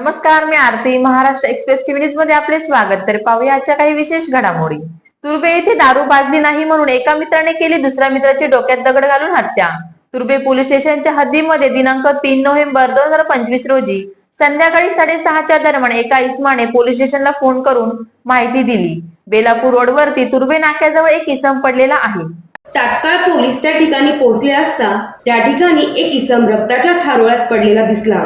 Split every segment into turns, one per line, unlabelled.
नमस्कार मी Aarti. Maharashtra express TV न्यूजमध्ये आपले स्वागत. तर पाहूया आजच्या काही विशेष घडामोडी. तुर्बे येथे दारू बाजली नाही म्हणून एका मित्राने केली दुसऱ्या मित्राची डोक्यात दगड घालून हत्या. तुर्बे पोलीस स्टेशनच्या हद्दीमध्ये दिनांक तीन नोव्हेंबर दोन हजार पंचवीस रोजी संध्याकाळी साडेसहाच्या दरम्यान एका इस्माने पोलीस स्टेशनला फोन करून माहिती दिली. बेलापूर रोडवरती तुर्बे नाक्याजवळ एक इसम पडलेला आहे.
तात्काळ पोलीस त्या ठिकाणी पोहोचले असता त्या ठिकाणी एक इसम रक्ताच्या थारोळ्यात पडलेला दिसला.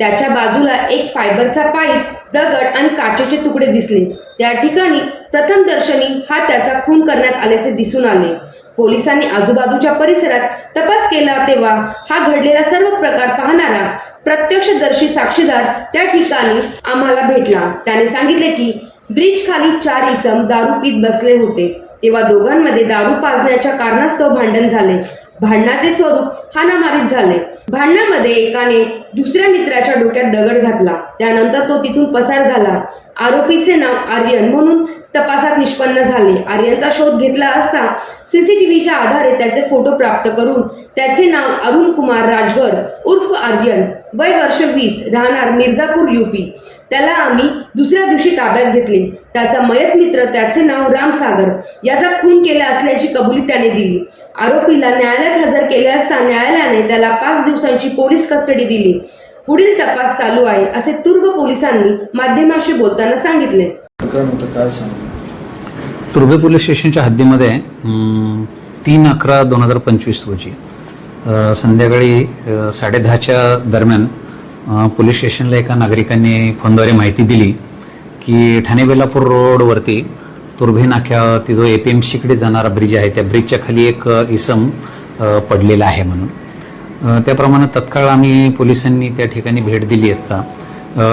त्याच्या बाजूला एक फायबरचा पाईप दगड आणि काचेचे तुकडे दिसले. त्या ठिकाणी प्रथम दर्शनी हा त्याचा खून करण्यात आल्याचे दिसून आले. पोलिसांनी आजूबाजूच्या परिसरात तपास केला तेव्हा हा घडलेला सर्व प्रकार पाहणारा प्रत्यक्षदर्शी साक्षीदार त्या ठिकाणी आम्हाला भेटला. त्याने सांगितले की ब्रिज खाली चार इसम दारू पीत बसले होते. तेव्हा दोघांमध्ये दारू पाजण्याच्या कारणास्तव भांडण झाले. भांडणाचे स्वरूप हानामारीत झाले. भांडणामध्ये एकाने दुसऱ्या मित्राच्या डोक्यात दगड घातला. त्यानंतर तो तिथून पसार झाला. आरोपीचे नाव आर्यन म्हणून तपासात निष्पन्न झाले. आर्यनचा शोध घेतला असता सीसीटीव्हीच्या आधारे त्याचे फोटो प्राप्त करून त्याचे नाव अरुण कुमार राजगर उर्फ आर्यन. वय वर्ष वीस राहणार मिर्झापूर युपी त्याला आम्ही दुसऱ्या दिवशी ताब्यात घेतले. त्याचा मयत मित्र त्याचे नाव रामसागर. याचा खून केला असल्याची कबुली त्याने दिली. आरोपीला न्यायालयात हजर केले असता न्यायालयाने त्याला पाच दिवसांची पोलीस कस्टडी दिली. पुढील तपास चालू आहे असे तुर्ब पोलिसांनी माध्यमांशी बोलताना सांगितले.
तुर्भे पोलीस स्टेशनच्या हद्दीमध्ये तीन अकरा दोन हजार पंचवीस रोजी संध्याकाळी साडेदहाच्या दरम्यान पोलीस स्टेशनला एका नागरिकांनी फोनद्वारे माहिती दिली की ठाणे बेलापूर रोडवरती तुर्भे नाक्यावरती जो ए पी एम सीकडे जाणारा ब्रिज आहे त्या ब्रिजच्या खाली एक इसम पडलेला आहे म्हणून. त्याप्रमाणे तत्काळ आम्ही पोलिसांनी त्या ठिकाणी भेट दिली असता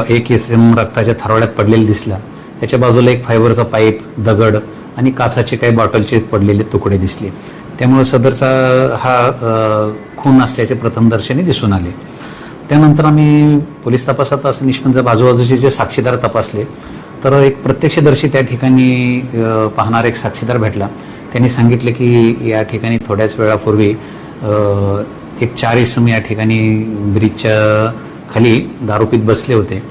एक इसम रक्ताच्या थारोळ्यात पडलेला दिसला. त्याच्या बाजूला एक फायबरचा पाईप दगड आणि काचाचे काही बॉटलचे पडलेले तुकडे दिसले. त्यामुळे सदरचा हा खून असल्याचे प्रथमदर्शनी दिसून आले. त्यानंतर आम्ही पोलीस तपासात असं निष्पन्न बाजूबाजूचे जे साक्षीदार तपासले तर एक प्रत्यक्षदर्शी त्या ठिकाणी पाहणारा एक साक्षीदार भेटला. त्यांनी सांगितलं की या ठिकाणी थोड्याच वेळापूर्वी एक चार इसम या ठिकाणी ब्रिजच्या खाली दारू पीत बसले होते.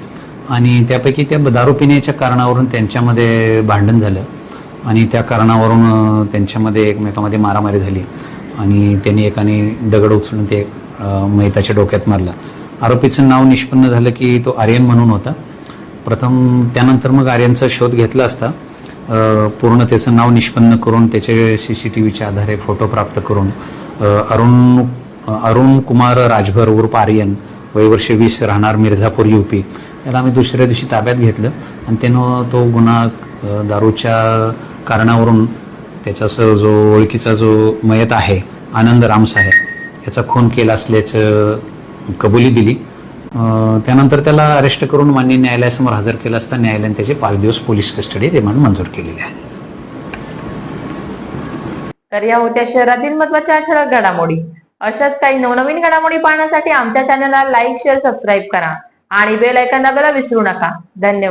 आणि त्यापैकी त्या दारू पिण्याच्या कारणावरून त्यांच्यामध्ये भांडण झालं आणि त्या कारणावरून त्यांच्यामध्ये एकमेकामध्ये मारामारी झाली. आणि त्यांनी एकाने दगड उचलून ते मैताच्या डोक्यात मारला. आरोपीचं नाव निष्पन्न झालं की तो आर्यन म्हणून होता. प्रथम त्यानंतर मग आर्यनचा शोध घेतला असता. पूर्ण त्याचं नाव निष्पन्न करून त्याचे सी सी टी व्हीच्या आधारे फोटो प्राप्त करून अरुण अरुण कुमार राजभर उर्फ आर्यन वयवर्ष वीस राहणार मिर्झापूर युपी याला आम्ही दुसऱ्या दिवशी ताब्यात घेतलं आणि त्यानं तो गुन्हा दारूच्या कारणावरून त्याचा जो ओळखीचा जो मयत आहे आनंद रामसाहेब याचा खून केला असल्याचं कबुली दिली. त्यानंतर त्याला अरेस्ट करून मान्य न्यायालयासमोर हजर केलं असता न्यायालयाने त्याचे पाच दिवस पोलीस कस्टडी रिमांड मंजूर केलेली आहे.
तर या होत्या शहरातील महत्त्वाच्या ठळक घडामोडी. अशाच काही नवनवीन घडामोडी पाहण्यासाठी आमच्या चॅनलला लाईक शेअर सबस्क्राईब करा. आणि बेल ऐकन दाबायला विसरू नका. धन्यवाद.